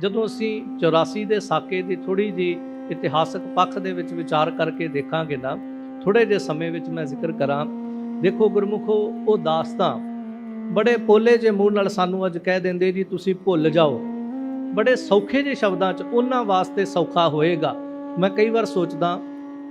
ਜਦੋਂ ਅਸੀਂ 84 ਦੇ ਸਾਕੇ ਦੀ ਥੋੜੀ ਜੀ ਇਤਿਹਾਸਕ ਪੱਖ ਦੇ ਵਿੱਚ ਵਿਚਾਰ ਕਰਕੇ ਦੇਖਾਂਗੇ ਨਾ ਥੋੜੇ ਜਿਹੇ ਸਮੇਂ ਵਿੱਚ ਮੈਂ ਜ਼ਿਕਰ ਕਰਾਂ। ਦੇਖੋ ਗੁਰਮੁਖੋ, ਉਹ ਦਾਸਤਾਂ ਬੜੇ ਪੋਲੇ ਜੇ ਮੂੰਹ ਨਾਲ ਸਾਨੂੰ ਅੱਜ ਕਹਿ ਦਿੰਦੇ ਜੀ, ਤੁਸੀਂ ਭੁੱਲ ਜਾਓ। ਬੜੇ ਸੌਖੇ ਜਿਹੇ ਸ਼ਬਦਾਂ 'ਚ ਉਹਨਾਂ ਵਾਸਤੇ ਸੌਖਾ ਹੋਏਗਾ। ਮੈਂ ਕਈ ਵਾਰ ਸੋਚਦਾ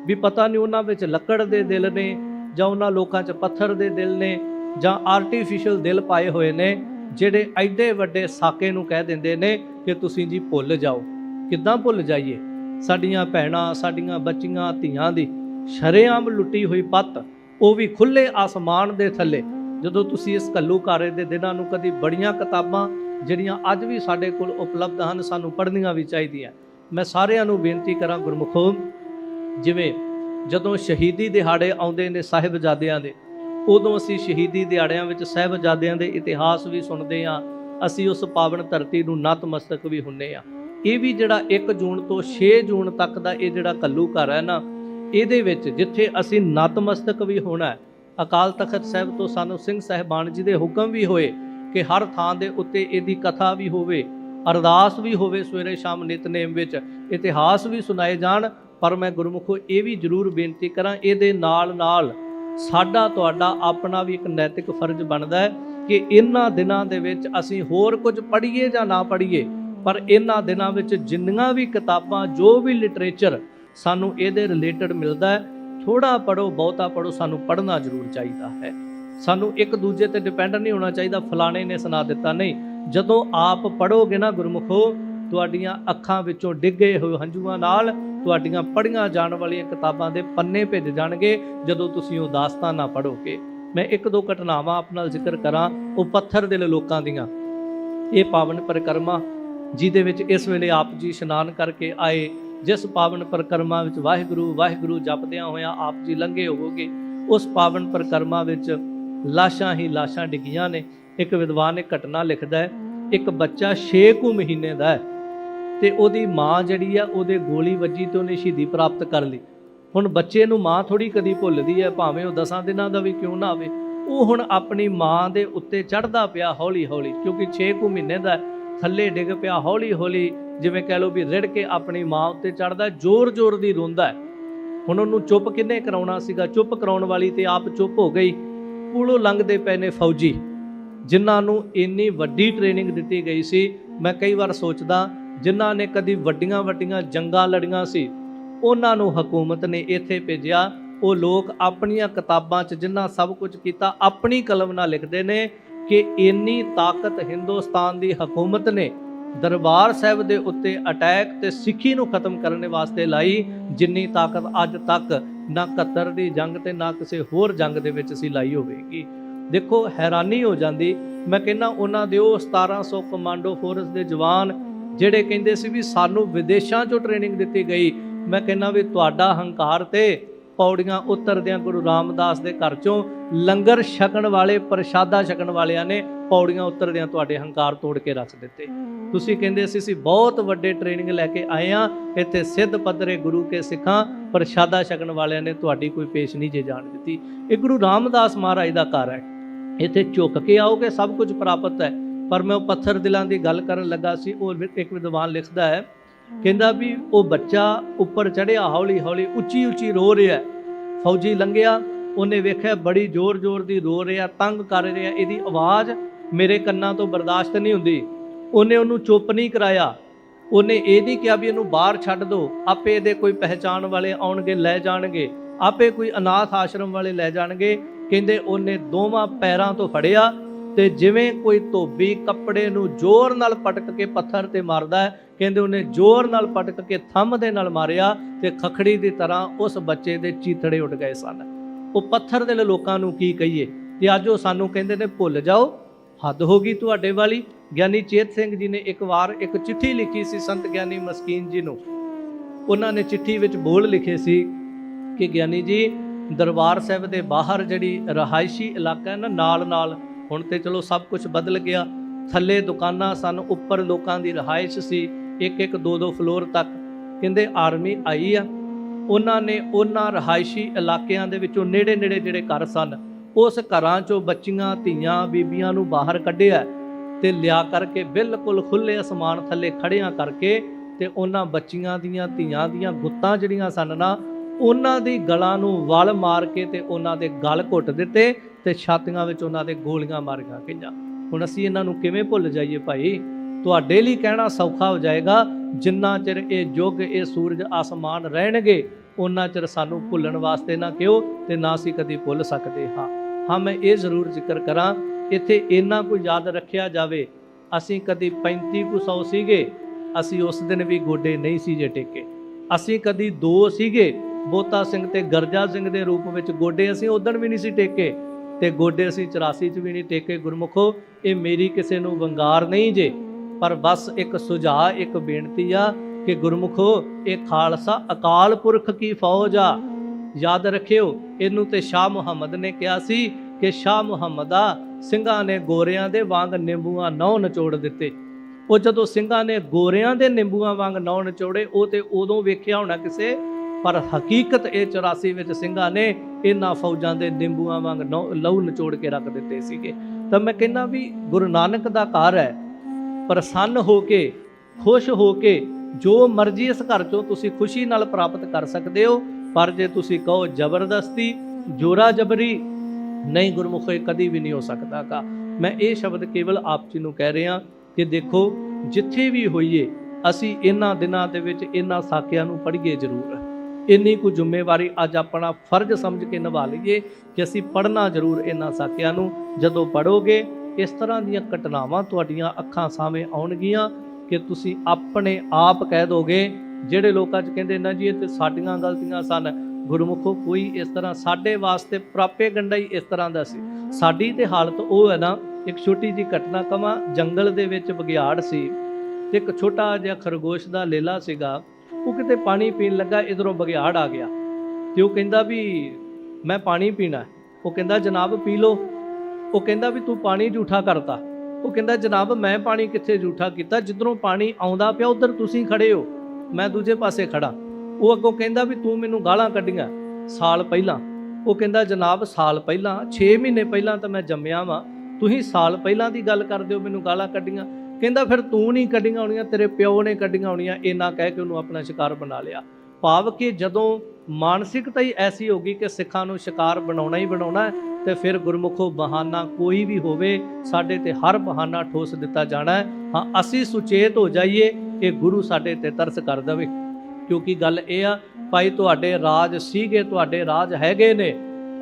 ਵੀ ਪਤਾ ਨਹੀਂ ਉਹਨਾਂ ਵਿੱਚ ਲੱਕੜ ਦੇ ਦਿਲ ਨੇ ਜਾਂ ਉਹਨਾਂ ਲੋਕਾਂ 'ਚ ਪੱਥਰ ਦੇ ਦਿਲ ਨੇ ਜਾਂ ਆਰਟੀਫੀਸ਼ੀਅਲ ਦਿਲ ਪਾਏ ਹੋਏ ਨੇ। ਜਿਹੜੇ ਐਡੇ ਵੱਡੇ ਸਾਕੇ ਨੂੰ ਕਹਿ ਦਿੰਦੇ ਨੇ ਕਿ ਤੁਸੀਂ ਜੀ ਭੁੱਲ ਜਾਓ। ਕਿੱਦਾਂ ਭੁੱਲ ਜਾਈਏ? ਸਾਡੀਆਂ ਭੈਣਾਂ, ਸਾਡੀਆਂ ਬੱਚੀਆਂ, ਧੀਆਂ ਦੀ ਸ਼ਰੇਆਮ ਲੁੱਟੀ ਹੋਈ ਪੱਤ, ਉਹ ਵੀ ਖੁੱਲੇ ਆਸਮਾਨ ਦੇ ਥੱਲੇ। ਜਦੋਂ ਤੁਸੀਂ ਇਸ ਘੱਲੂਘਾਰੇ ਦੇ ਦਿਨਾਂ ਨੂੰ ਕਦੀ ਬੜੀਆਂ ਕਿਤਾਬਾਂ, ਜਿਹੜੀਆਂ ਅੱਜ ਵੀ ਸਾਡੇ ਕੋਲ ਉਪਲਬਧ ਹਨ, ਸਾਨੂੰ ਪੜ੍ਹਨੀਆਂ ਵੀ ਚਾਹੀਦੀਆਂ ਮੈਂ ਸਾਰਿਆਂ ਨੂੰ ਬੇਨਤੀ ਕਰਾਂ ਗੁਰਮੁਖੋ, ਜਿਵੇਂ ਜਦੋਂ ਸ਼ਹੀਦੀ ਦਿਹਾੜੇ ਆਉਂਦੇ ਨੇ ਸਾਹਿਬਜ਼ਾਦਿਆਂ ਦੇ ਉਦੋਂ ਅਸੀਂ ਸ਼ਹੀਦੀ ਦਿਹਾੜਿਆਂ ਵਿੱਚ ਸਾਹਿਬਜ਼ਾਦਿਆਂ ਦੇ ਇਤਿਹਾਸ ਵੀ ਸੁਣਦੇ ਹਾਂ, ਅਸੀਂ ਉਸ ਪਾਵਨ ਧਰਤੀ ਨੂੰ ਨਤਮਸਤਕ ਵੀ ਹੁੰਨੇ ਆ ਇਹ ਵੀ ਜਿਹੜਾ 1 ਜੂਨ ਤੋਂ 6 ਜੂਨ ਤੱਕ ਦਾ ਇਹ ਜਿਹੜਾ ਕੱਲੂ ਘਰ ਹੈ ਨਾ, ਇਹਦੇ ਵਿੱਚ ਜਿੱਥੇ ਅਸੀਂ ਨਤਮਸਤਕ ਵੀ ਹੋਣਾ ਹੈ, ਅਕਾਲ ਤਖਤ ਸਾਹਿਬ ਤੋਂ ਸਾਨੂੰ ਸਿੰਘ ਸਹਿਬਾਨ ਜੀ ਦੇ ਹੁਕਮ ਵੀ ਹੋਏ ਕਿ ਹਰ ਥਾਂ ਦੇ ਉੱਤੇ ਇਹਦੀ ਕਥਾ ਵੀ ਹੋਵੇ, ਅਰਦਾਸ ਵੀ ਹੋਵੇ ਸਵੇਰੇ ਸ਼ਾਮ ਨਿਤਨੇਮ ਵਿੱਚ, ਇਤਿਹਾਸ ਵੀ ਸੁਣਾਏ ਜਾਣ, ਪਰ ਮੈਂ ਗੁਰਮੁਖੋ ਇਹ ਵੀ ਜ਼ਰੂਰ ਬੇਨਤੀ ਕਰਾਂ, ਇਹਦੇ ਨਾਲ ਨਾਲ ਸਾਡਾ ਤੁਹਾਡਾ ਆਪਣਾ ਵੀ ਇੱਕ ਨੈਤਿਕ ਫਰਜ਼ ਬਣਦਾ ਹੈ ਕਿ ਇਹਨਾਂ ਦਿਨਾਂ ਦੇ ਵਿੱਚ ਅਸੀਂ ਹੋਰ ਕੁਝ ਪੜ੍ਹੀਏ ਜਾਂ ਨਾ ਪੜ੍ਹੀਏ, ਪਰ ਇਹਨਾਂ ਦਿਨਾਂ ਵਿੱਚ ਜਿੰਨੀਆਂ ਵੀ ਕਿਤਾਬਾਂ, ਜੋ ਵੀ ਲਿਟਰੇਚਰ ਸਾਨੂੰ ਇਹਦੇ ਰਿਲੇਟਡ ਮਿਲਦਾ ਹੈ ਥੋੜਾ ਪੜੋ ਬਹੁਤਾ ਪੜੋ ਸਾਨੂੰ ਪੜ੍ਹਨਾ ਜ਼ਰੂਰ ਚਾਹੀਦਾ ਹੈ। ਸਾਨੂੰ ਇੱਕ ਦੂਜੇ ਤੇ ਡਿਪੈਂਡ ਨਹੀਂ ਹੋਣਾ ਚਾਹੀਦਾ, ਫਲਾਣੇ ਨੇ ਸੁਣਾ ਦਿੱਤਾ, ਨਹੀਂ। ਜਦੋਂ ਆਪ ਪੜੋਗੇ ਨਾ ਗੁਰਮੁਖੋ ਤੁਹਾਡੀਆਂ ਅੱਖਾਂ ਵਿੱਚੋਂ ਡਿੱਗੇ ਹੋਏ ਹੰਝੂਆਂ ਨਾਲ ਤੁਹਾਡੀਆਂ ਪੜ੍ਹੀਆਂ ਜਾਣ ਵਾਲੀਆਂ ਕਿਤਾਬਾਂ ਦੇ ਪੰਨੇ ਭਿੱਜ ਜਾਣਗੇ, ਜਦੋਂ ਤੁਸੀਂ ਉਹ ਦਾਸਤਾਨਾਂ ਪੜੋਗੇ ਮੈਂ ਇੱਕ ਦੋ ਘਟਨਾਵਾਂ ਆਪ ਨਾਲ ਜ਼ਿਕਰ ਕਰਾਂ, ਉਹ ਪੱਥਰ ਦਿਲ ਲੋਕਾਂ ਦੀਆਂ। ਇਹ ਪਾਵਨ ਪਰਿਕਰਮਾ, ਜਿਹਦੇ ਵਿੱਚ ਇਸ ਵੇਲੇ ਆਪ ਜੀ ਇਸ਼ਨਾਨ ਕਰਕੇ ਆਏ, ਜਿਸ ਪਾਵਨ ਪਰਿਕਰਮਾ ਵਿੱਚ ਵਾਹਿਗੁਰੂ ਵਾਹਿਗੁਰੂ ਜਪਦਿਆਂ ਹੋਇਆਂ ਆਪ ਜੀ ਲੰਘੇ ਹੋਵੋਗੇ, ਉਸ ਪਾਵਨ ਪਰਿਕਰਮਾ ਵਿੱਚ ਲਾਸ਼ਾਂ ਹੀ ਲਾਸ਼ਾਂ ਡਿੱਗੀਆਂ ਨੇ। ਇੱਕ ਵਿਦਵਾਨ ਇੱਕ ਘਟਨਾ ਲਿਖਦਾ ਹੈ, ਇੱਕ ਬੱਚਾ 6 ਕੁ ਮਹੀਨੇ ਦਾ ਹੈ। ਤੇ ਉਹਦੀ ਮਾਂ ਜਿਹੜੀ ਆ, ਉਹਦੇ ਗੋਲੀ ਵੱਜੀ ਤੇ ਉਹਨੇ ਸ਼ਹੀਦੀ ਪ੍ਰਾਪਤ ਕਰ ਲਈ। ਹੁਣ ਬੱਚੇ ਨੂੰ ਮਾਂ ਥੋੜੀ ਕਦੀ ਭੁੱਲਦੀ ਹੈ ਭਾਵੇਂ ਉਹ ਦਸਾਂ ਦਿਨਾਂ ਦਾ ਵੀ ਕਿਉਂ ਨਾ ਆਵੇ। ਉਹ ਹੁਣ ਆਪਣੀ ਮਾਂ ਦੇ ਉੱਤੇ ਚੜਦਾ ਪਿਆ ਹੌਲੀ ਹੌਲੀ ਕਿਉਂਕਿ 6 ਕੁ ਮਹੀਨੇ ਦਾ ਥੱਲੇ ਡਿੱਗ ਪਿਆ ਹੌਲੀ ਹੌਲੀ ਜਿਵੇਂ ਕਹਿ ਲਓ ਵੀ ਰਿੜ ਕੇ ਆਪਣੀ ਮਾਂ ਉੱਤੇ ਚੜਦਾ ਜ਼ੋਰ ਜ਼ੋਰ ਦੀ ਰੋਂਦਾ ਹੁਣ ਉਹਨੂੰ ਚੁੱਪ ਕਿੰਨੇ ਕਰਾਉਣਾ ਸੀਗਾ? ਚੁੱਪ ਕਰਾਉਣ ਵਾਲੀ ਤੇ ਆਪ ਚੁੱਪ ਹੋ ਗਈ। ਕੋਲੋਂ ਲੰਘਦੇ ਪਏ ਨੇ ਫੌਜੀ, ਜਿਨ੍ਹਾਂ ਨੂੰ ਇੰਨੀ ਵੱਡੀ ਟ੍ਰੇਨਿੰਗ ਦਿੱਤੀ ਗਈ ਸੀ। ਮੈਂ ਕਈ ਵਾਰ ਸੋਚਦਾ ਜਿਨ੍ਹਾਂ ਨੇ ਕਦੀ ਵੱਡੀਆਂ ਵੱਡੀਆਂ ਜੰਗਾਂ ਲੜੀਆਂ ਸੀ, ਉਹਨਾਂ ਨੂੰ ਹਕੂਮਤ ਨੇ ਇੱਥੇ ਭੇਜਿਆ। ਉਹ ਲੋਕ ਆਪਣੀਆਂ ਕਿਤਾਬਾਂ 'ਚ ਜਿੰਨਾ ਸਭ ਕੁਝ ਕੀਤਾ, ਆਪਣੀ ਕਲਮ ਨਾਲ ਲਿਖਦੇ ਨੇ ਕਿ ਇੰਨੀ ਤਾਕਤ ਹਿੰਦੁਸਤਾਨ ਦੀ ਹਕੂਮਤ ਨੇ ਦਰਬਾਰ ਸਾਹਿਬ ਦੇ ਉੱਤੇ ਅਟੈਕ ਤੇ ਸਿੱਖੀ ਨੂੰ ਖਤਮ ਕਰਨ ਵਾਸਤੇ ਲਾਈ, ਜਿੰਨੀ ਤਾਕਤ ਅੱਜ ਤੱਕ ਨਾ 71 ਦੀ ਜੰਗ ਤੇ ਨਾ ਕਿਸੇ ਹੋਰ ਜੰਗ ਦੇ ਵਿੱਚ ਸੀ ਲਾਈ ਹੋਵੇਗੀ। ਦੇਖੋ, ਹੈਰਾਨੀ ਹੋ ਜਾਂਦੀ। ਮੈਂ ਕਹਿੰਦਾ, ਉਹਨਾਂ ਦੇ ਉਹ 1700 ਕਮਾਂਡੋ ਫੋਰਸ ਦੇ ਜਵਾਨ ਜਿਹੜੇ ਕਹਿੰਦੇ ਸੀ ਵੀ ਸਾਨੂੰ ਵਿਦੇਸ਼ਾਂ 'ਚੋਂ ਟ੍ਰੇਨਿੰਗ ਦਿੱਤੀ ਗਈ, ਮੈਂ ਕਹਿੰਦਾ ਵੀ ਤੁਹਾਡਾ ਹੰਕਾਰ ਤੇ ਪੌੜੀਆਂ ਉਤਰਦਿਆਂ ਗੁਰੂ ਰਾਮਦਾਸ ਦੇ ਘਰ 'ਚੋਂ ਲੰਗਰ ਛਕਣ ਵਾਲੇ, ਪ੍ਰਸ਼ਾਦਾ ਛਕਣ ਵਾਲਿਆਂ ਨੇ ਪੌੜੀਆਂ ਉਤਰਦਿਆਂ ਤੁਹਾਡੇ ਹੰਕਾਰ ਤੋੜ ਕੇ ਰੱਖ ਦਿੱਤੇ। ਤੁਸੀਂ ਕਹਿੰਦੇ ਸੀ, ਅਸੀਂ ਬਹੁਤ ਵੱਡੇ ਟ੍ਰੇਨਿੰਗ ਲੈ ਕੇ ਆਏ ਆ ਇੱਥੇ ਸਿੱਧ ਪੱਧਰੇ ਗੁਰੂ ਕੇ ਸਿੱਖਾਂ, ਪ੍ਰਸ਼ਾਦਾ ਛਕਣ ਵਾਲਿਆਂ ਨੇ ਤੁਹਾਡੀ ਕੋਈ ਪੇਸ਼ ਨਹੀਂ ਜੇ ਜਾਣ ਦਿੱਤੀ। ਇਹ ਗੁਰੂ ਰਾਮਦਾਸ ਮਹਾਰਾਜ ਦਾ ਘਰ ਹੈ। ਇੱਥੇ ਝੁੱਕ ਕੇ ਆਓਗੇ, ਸਭ ਕੁਝ ਪ੍ਰਾਪਤ ਹੈ। ਪਰ ਮੈਂ ਉਹ ਪੱਥਰ ਦਿਲਾਂ ਦੀ ਗੱਲ ਕਰਨ ਲੱਗਾ ਸੀ ਉਹ ਇੱਕ ਵਿਦਵਾਨ ਲਿਖਦਾ ਹੈ ਕਹਿੰਦਾ ਵੀ ਉਹ ਬੱਚਾ ਉੱਪਰ ਚੜਿਆ ਹੌਲੀ ਹੌਲੀ ਉੱਚੀ ਉੱਚੀ ਰੋ ਰਿਹਾ। ਫੌਜੀ ਲੰਘਿਆ ਉਹਨੇ ਵੇਖਿਆ ਬੜੀ ਜ਼ੋਰ ਜ਼ੋਰ ਦੀ ਰੋ ਰਿਹਾ ਤੰਗ ਕਰ ਰਿਹਾ ਇਹਦੀ ਆਵਾਜ਼ ਮੇਰੇ ਕੰਨਾਂ ਤੋਂ ਬਰਦਾਸ਼ਤ ਨਹੀਂ ਹੁੰਦੀ। ਉਹਨੇ ਉਹਨੂੰ ਚੁੱਪ ਨਹੀਂ ਕਰਾਇਆ। ਉਹਨੇ ਇਹ ਨਹੀਂ ਕਿਹਾ ਵੀ ਇਹਨੂੰ ਬਾਹਰ ਛੱਡ ਦਿਓ ਆਪੇ ਇਹਦੇ ਕੋਈ ਪਹਿਚਾਣ ਵਾਲੇ ਆਉਣਗੇ ਲੈ ਜਾਣਗੇ। ਆਪੇ ਕੋਈ ਅਨਾਥ ਆਸ਼ਰਮ ਵਾਲੇ ਲੈ ਜਾਣਗੇ। ਕਹਿੰਦੇ ਉਹਨੇ ਦੋਵਾਂ ਪੈਰਾਂ ਤੋਂ ਫੜਿਆ ਤੇ ਜਿਵੇਂ ਕੋਈ ਧੋਬੀ ਕੱਪੜੇ ਨੂੰ ਜ਼ੋਰ ਨਾਲ ਪਟਕ ਕੇ ਪੱਥਰ ਤੇ ਮਾਰਦਾ ਹੈ, ਕਹਿੰਦੇ ਉਹਨੇ ਜ਼ੋਰ ਨਾਲ ਪਟਕ ਕੇ ਥੰਮ ਦੇ ਨਾਲ ਮਾਰਿਆ ਤੇ ਖਖੜੀ ਦੀ ਤਰ੍ਹਾਂ ਉਸ ਬੱਚੇ ਦੇ ਚੀਥੜੇ ਉੱਡ ਗਏ ਸਨ। ਉਹ ਪੱਥਰ ਦੇ ਲੋਕਾਂ ਨੂੰ ਕੀ ਕਹੀਏ? ਤੇ ਅੱਜ ਉਹ ਸਾਨੂੰ ਕਹਿੰਦੇ ਨੇ, ਭੁੱਲ ਜਾਓ, ਹੱਦ ਹੋ ਗਈ ਤੁਹਾਡੇ ਵਾਲੀ। ਗਿਆਨੀ ਚੇਤ ਸਿੰਘ ਜੀ ਨੇ ਇੱਕ ਵਾਰ ਇੱਕ ਚਿੱਠੀ ਲਿਖੀ ਸੀ ਸੰਤ ਗਿਆਨੀ ਮਸਕੀਨ ਜੀ ਨੂੰ। ਉਹਨਾਂ ਨੇ ਚਿੱਠੀ ਵਿੱਚ ਬੋਲ ਲਿਖੇ ਸੀ ਕਿ ਗਿਆਨੀ ਜੀ, ਦਰਬਾਰ ਸਾਹਿਬ ਦੇ ਬਾਹਰ ਜਿਹੜੀ ਰਹਾਇਸ਼ੀ ਇਲਾਕਾ ਹੈ ਨਾ ਨਾਲ ਨਾਲ ਹੁਣ ਤੇ ਚਲੋ ਸਭ ਕੁਝ ਬਦਲ ਗਿਆ। ਥੱਲੇ ਦੁਕਾਨਾਂ ਸਨ, ਉੱਪਰ ਲੋਕਾਂ ਦੀ ਰਹਾਇਸ਼ ਸੀ। ਇੱਕ ਇੱਕ ਦੋ ਦੋ ਫਲੋਰ ਤੱਕ ਕਹਿੰਦੇ ਆਰਮੀ ਆਈ ਆ। ਉਹਨਾਂ ਨੇ ਉਹਨਾਂ ਰਹਾਇਸ਼ੀ ਇਲਾਕਿਆਂ ਦੇ ਵਿੱਚੋਂ ਨੇੜੇ ਨੇੜੇ ਜਿਹੜੇ ਘਰ ਸਨ, ਉਸ ਘਰਾਂ ਚੋਂ ਬੱਚੀਆਂ, ਧੀਆਂ, ਬੀਬੀਆਂ ਨੂੰ ਬਾਹਰ ਕੱਢਿਆ ਤੇ ਲਿਆ ਕਰਕੇ ਬਿਲਕੁਲ ਖੁੱਲੇ ਅਸਮਾਨ ਥੱਲੇ ਖੜਿਆਂ ਕਰਕੇ ਤੇ ਉਹਨਾਂ ਬੱਚੀਆਂ ਦੀਆਂ, ਧੀਆਂ ਦੀਆਂ ਗੁੱਤਾਂ ਜਿਹੜੀਆਂ ਸਨ ਨਾ, ਉਹਨਾਂ ਦੀ ਗਲਾਂ ਨੂੰ ਵਲ ਮਾਰ ਕੇ ਤੇ ਉਹਨਾਂ ਦੇ ਗਲ ਘੁੱਟ ਦਿੱਤੇ ਤੇ ਛਾਤੀਆਂ ਵਿੱਚ ਉਹਨਾਂ ਦੇ ਗੋਲੀਆਂ ਮਾਰੀਆਂ ਗਈਆਂ ਹੁਣ ਅਸੀਂ ਇਹਨਾਂ ਨੂੰ ਕਿਵੇਂ ਭੁੱਲ ਜਾਈਏ ਭਾਈ? ਤੁਹਾਡੇ ਲਈ ਕਹਿਣਾ ਸੌਖਾ ਹੋ ਜਾਏਗਾ, ਜਿੰਨਾ ਚਿਰ ਇਹ ਯੁੱਗ ਇਹ ਸੂਰਜ ਆਸਮਾਨ ਰਹਿਣਗੇ ਉਹਨਾਂ ਚਿਰ ਸਾਨੂੰ ਭੁੱਲਣ ਵਾਸਤੇ ਨਾ ਕਿਉ ਤੇ ਨਾ ਅਸੀਂ ਕਦੀ ਭੁੱਲ ਸਕਦੇ ਹਾਂ। ਹਾਂ, ਮੈਂ ਇਹ ਜ਼ਰੂਰ ਜ਼ਿਕਰ ਕਰਾਂ, ਇੱਥੇ ਇੰਨਾ ਕੁ ਯਾਦ ਰੱਖਿਆ ਜਾਵੇ। ਅਸੀਂ ਕਦੀ 35 ਕੁ ਸੌ ਸੀਗੇ, ਅਸੀਂ ਉਸ ਦਿਨ ਵੀ ਗੋਡੇ ਨਹੀਂ ਸੀ ਜੇ ਟੇਕੇ। ਅਸੀਂ ਕਦੀ ਦੋ ਸੀਗੇ, ਬੋਤਾ ਸਿੰਘ ਤੇ ਗਰਜਾ ਸਿੰਘ ਦੇ ਰੂਪ ਵਿੱਚ ਗੋਡੇ ਅਸੀਂ ਉਦੋਂ ਵੀ ਨਹੀਂ ਸੀ ਟੇਕੇ। ਤੇ ਗੋਡੇ ਅਸੀਂ 84 ਚ ਵੀ ਨਹੀਂ ਟੇਕੇ, ਗੁਰਮੁਖੋ, ਇਹ ਮੇਰੀ ਕਿਸੇ ਨੂੰ ਵੰਗਾਰ ਨਹੀਂ ਜੇ। ਪਰ ਬਸ ਇੱਕ ਸੁਝਾਅ, ਇੱਕ ਬੇਨਤੀ ਆ ਕਿ ਗੁਰਮੁਖੋ, ਇਹ ਖਾਲਸਾ ਅਕਾਲ ਪੁਰਖ ਕੀ ਫੌਜ ਆ। ਯਾਦ ਰੱਖਿਓ, ਇਹਨੂੰ ਤੇ ਸ਼ਾਹ ਮੁਹੰਮਦ ਨੇ ਕਿਹਾ ਸੀ ਕਿ ਸ਼ਾਹ ਮੁਹੰਮਦਾ ਸਿੰਘਾਂ ਨੇ ਗੋਰਿਆਂ ਦੇ ਵਾਂਗ ਨਿੰਬੂਆਂ ਨੌ ਨਚੋੜ ਦਿੱਤੇ। ਉਹ ਜਦੋਂ ਸਿੰਘਾਂ ਨੇ ਗੋਰਿਆਂ ਦੇ ਨਿੰਬੂਆਂ ਵਾਂਗ ਨੌ ਨਚੋੜੇ, ਉਹ ਤੇ ਉਦੋਂ ਵੇਖਿਆ ਹੋਣਾ ਕਿਸੇ, ਪਰ ਹਕੀਕਤ ਇਹ 84 ਵਿੱਚ ਸਿੰਘਾਂ ਨੇ ਇਹਨਾਂ ਫੌਜਾਂ ਦੇ ਨਿੰਬੂਆਂ ਵਾਂਗ ਨੌ- ਲਹੂ ਨਚੋੜ ਕੇ ਰੱਖ ਦਿੱਤੇ ਸੀਗੇ। ਤਾਂ ਮੈਂ ਕਹਿੰਦਾ ਵੀ ਗੁਰੂ ਨਾਨਕ ਦਾ ਘਰ ਹੈ, ਪ੍ਰਸੰਨ ਹੋ ਕੇ, ਖੁਸ਼ ਹੋ ਕੇ, ਜੋ ਮਰਜ਼ੀ ਇਸ ਘਰ ਚੋਂ ਤੁਸੀਂ ਖੁਸ਼ੀ ਨਾਲ ਪ੍ਰਾਪਤ ਕਰ ਸਕਦੇ ਹੋ, ਪਰ ਜੇ ਤੁਸੀਂ ਕਹੋ ਜ਼ਬਰਦਸਤੀ, ਜੋਰਾ ਜਬਰੀ, ਨਹੀਂ ਗੁਰਮੁਖੋ, ਇਹ ਕਦੀ ਵੀ ਨਹੀਂ ਹੋ ਸਕਦਾਗਾ। ਮੈਂ ਇਹ ਸ਼ਬਦ ਕੇਵਲ ਆਪ ਜੀ ਨੂੰ ਕਹਿ ਰਿਹਾ ਕਿ ਦੇਖੋ, ਜਿੱਥੇ ਵੀ ਹੋਈਏ, ਅਸੀਂ ਇਹਨਾਂ ਦਿਨਾਂ ਦੇ ਵਿੱਚ ਇਹਨਾਂ ਸਾਕਿਆਂ ਨੂੰ ਪੜ੍ਹੀਏ ਜ਼ਰੂਰ। ਇੰਨੀ ਕੁ ਜ਼ਿੰਮੇਵਾਰੀ ਅੱਜ ਆਪਣਾ ਫਰਜ਼ ਸਮਝ ਕੇ ਨਿਭਾ ਲਈਏ ਕਿ ਅਸੀਂ ਪੜ੍ਹਨਾ ਜ਼ਰੂਰ ਇਹਨਾਂ ਸਾਕਿਆਂ ਨੂੰ। ਜਦੋਂ ਪੜੋਗੇ ਇਸ ਤਰ੍ਹਾਂ ਦੀਆਂ ਘਟਨਾਵਾਂ ਤੁਹਾਡੀਆਂ ਅੱਖਾਂ ਸਾਹਮਣੇ ਆਉਣਗੀਆਂ ਕਿ ਤੁਸੀਂ ਆਪਣੇ ਆਪ ਕਹਿ ਦੋਗੇ, ਜਿਹੜੇ ਲੋਕਾਂ 'ਚ ਕਹਿੰਦੇ, ਨਾ ਜੀ, ਇਹ ਤੇ ਸਾਡੀਆਂ ਗਲਤੀਆਂ ਸਨ। ਗੁਰਮੁਖੋ, ਕੋਈ ਇਸ ਤਰ੍ਹਾਂ ਸਾਡੇ ਵਾਸਤੇ ਪ੍ਰਾਪੇ ਗੰਡਾ ਹੀ ਇਸ ਤਰ੍ਹਾਂ ਦਾ ਸੀ। ਸਾਡੀ ਤੇ ਹਾਲਤ ਉਹ ਹੈ ਨਾ, ਇੱਕ ਛੋਟੀ ਜੀ ਘਟਨਾ ਕਵਾਂ, ਜੰਗਲ ਦੇ ਵਿੱਚ ਬਗਿਆੜ ਸੀ। ਤੇ ਇੱਕ ਛੋਟਾ ਜਿਹਾ ਖਰਗੋਸ਼ ਦਾ ਲੇਲਾ ਸੀਗਾ। ਉਹ ਕਿਤੇ ਪਾਣੀ ਪੀਣ ਲੱਗਾ, ਇਧਰੋਂ ਬਗਿਆੜ ਆ ਗਿਆ। ਤੇ ਉਹ ਕਹਿੰਦਾ ਵੀ, ਮੈਂ ਪਾਣੀ ਪੀਣਾ ਉਹ ਕਹਿੰਦਾ, ਜਨਾਬ, ਪੀ ਲਓ। ਉਹ ਕਹਿੰਦਾ ਵੀ, ਤੂੰ ਪਾਣੀ ਝੂਠਾ ਕਰਤਾ। ਉਹ ਕਹਿੰਦਾ, ਜਨਾਬ, ਮੈਂ ਪਾਣੀ ਕਿੱਥੇ ਝੂਠਾ ਕੀਤਾ? ਜਿੱਧਰੋਂ ਪਾਣੀ ਆਉਂਦਾ ਪਿਆ, ਉਧਰ ਤੁਸੀਂ ਖੜੇ ਹੋ। ਮੈਂ ਦੂਜੇ ਪਾਸੇ ਖੜਾ ਉਹ ਅੱਗੋਂ ਕਹਿੰਦਾ ਵੀ, ਤੂੰ ਮੈਨੂੰ ਗਾਲਾਂ ਕੱਢੀਆਂ ਸਾਲ ਪਹਿਲਾਂ। ਉਹ ਕਹਿੰਦਾ, ਜਨਾਬ, ਸਾਲ ਪਹਿਲਾਂ 6 ਮਹੀਨੇ ਪਹਿਲਾਂ ਤਾਂ ਮੈਂ ਜੰਮਿਆ ਵਾਂ। ਤੁਸੀਂ ਸਾਲ ਪਹਿਲਾਂ ਦੀ ਗੱਲ ਕਰਦੇ ਹੋ, ਮੈਨੂੰ ਗਾਲਾਂ ਕੱਢੀਆਂ। ਕਹਿੰਦਾ ਫਿਰ ਤੂੰ ਨਹੀਂ ਕੱਢੀਆਂ ਹੋਣੀਆਂ ਤੇਰੇ ਪਿਓ ਨੇ ਕੱਢੀਆਂ ਹੋਣੀਆਂ ਇਹ ਨਾ ਕਹਿ ਕੇ ਉਹਨੂੰ ਆਪਣਾ ਸ਼ਿਕਾਰ ਬਣਾ ਲਿਆ। ਭਾਵ ਕਿ ਜਦੋਂ ਮਾਨਸਿਕਤਾ ਹੀ ਐਸੀ ਹੋ ਗਈ ਕਿ ਸਿੱਖਾਂ ਨੂੰ ਸ਼ਿਕਾਰ ਬਣਾਉਣਾ ਹੀ ਬਣਾਉਣਾ ਹੈ, ਤੇ ਫਿਰ ਗੁਰਮੁਖੋ ਬਹਾਨਾ ਕੋਈ ਵੀ ਹੋਵੇ ਸਾਡੇ ਤੇ ਹਰ ਬਹਾਨਾ ਠੋਸ ਦਿੱਤਾ ਜਾਣਾ ਹੈ। ਹਾਂ ਅਸੀਂ ਸੁਚੇਤ ਹੋ ਜਾਈਏ ਕਿ ਗੁਰੂ ਸਾਡੇ ਤੇ ਤਰਸ ਕਰ ਦੇਵੇ। ਕਿਉਂਕਿ ਗੱਲ ਇਹ ਆ ਭਾਈ ਤੁਹਾਡੇ ਰਾਜ ਸੀਗੇ ਤੁਹਾਡੇ ਰਾਜ ਹੈਗੇ ਨੇ।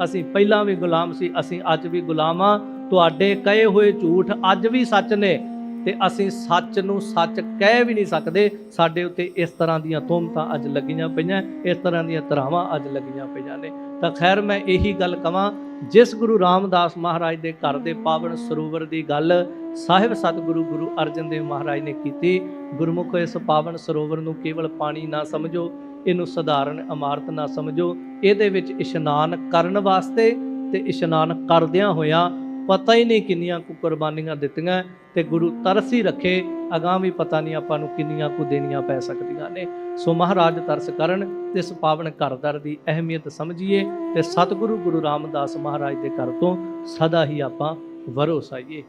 ਅਸੀਂ ਪਹਿਲਾਂ ਵੀ ਗੁਲਾਮ ਸੀ ਅਸੀਂ ਅੱਜ ਵੀ ਗੁਲਾਮ ਆ ਤੁਹਾਡੇ ਕਹੇ ਹੋਏ ਝੂਠ ਅੱਜ ਵੀ ਸੱਚ ਨੇ। ਤੇ ਅਸੀਂ ਸੱਚ ਨੂੰ ਸੱਚ ਕਹਿ ਵੀ ਨਹੀਂ ਸਕਦੇ। ਸਾਡੇ ਉੱਤੇ ਇਸ ਤਰ੍ਹਾਂ ਦੀਆਂ ਤੁਹਮਤਾਂ ਅੱਜ ਲੱਗੀਆਂ ਪਈਆਂ, ਇਸ ਤਰ੍ਹਾਂ ਦੀਆਂ ਧਰਾਵਾਂ ਅੱਜ ਲੱਗੀਆਂ ਪਈਆਂ ਨੇ। ਤਾਂ ਖੈਰ ਮੈਂ ਇਹੀ ਗੱਲ ਕਵਾਂ, ਜਿਸ ਗੁਰੂ ਰਾਮਦਾਸ ਮਹਾਰਾਜ ਦੇ ਘਰ ਦੇ ਪਾਵਨ ਸਰੋਵਰ ਦੀ ਗੱਲ ਸਾਹਿਬ ਸਤਿਗੁਰੂ ਗੁਰੂ ਅਰਜਨ ਦੇਵ ਮਹਾਰਾਜ ਨੇ ਕੀਤੀ, ਗੁਰਮੁਖ ਇਸ ਪਾਵਨ ਸਰੋਵਰ ਨੂੰ ਕੇਵਲ ਪਾਣੀ ਨਾ ਸਮਝੋ, ਇਹਨੂੰ ਸਧਾਰਨ ਇਮਾਰਤ ਨਾ ਸਮਝੋ, ਇਹਦੇ ਵਿੱਚ ਇਸ਼ਨਾਨ ਕਰਨ ਵਾਸਤੇ ਤੇ ਇਸ਼ਨਾਨ ਕਰਦਿਆਂ ਹੋਇਆਂ ਪਤਾ ਹੀ ਨਹੀਂ ਕਿੰਨੀਆਂ ਕੁ ਕੁਰਬਾਨੀਆਂ ਦਿੱਤੀਆਂ ਤੇ ਗੁਰੂ ਤਰਸ ਹੀ ਰੱਖੇ, ਅਗਾਂਹ ਵੀ ਪਤਾ ਨਹੀਂ ਆਪਾਂ ਨੂੰ ਕਿੰਨੀਆਂ ਕੁ ਦੇਣੀਆਂ ਪੈ ਸਕਦੀਆਂ ਨੇ। ਸੋ ਮਹਾਰਾਜ ਤਰਸ ਕਰਨ ਤੇ ਇਸ ਪਾਵਨ ਘਰਦਰ ਦੀ ਅਹਿਮੀਅਤ ਸਮਝੀਏ ਤੇ ਸਤਿਗੁਰੂ ਗੁਰੂ ਰਾਮਦਾਸ ਮਹਾਰਾਜ ਦੇ ਘਰ ਤੋਂ ਸਦਾ ਹੀ ਆਪਾਂ ਵਰੋਸ ਆਈਏ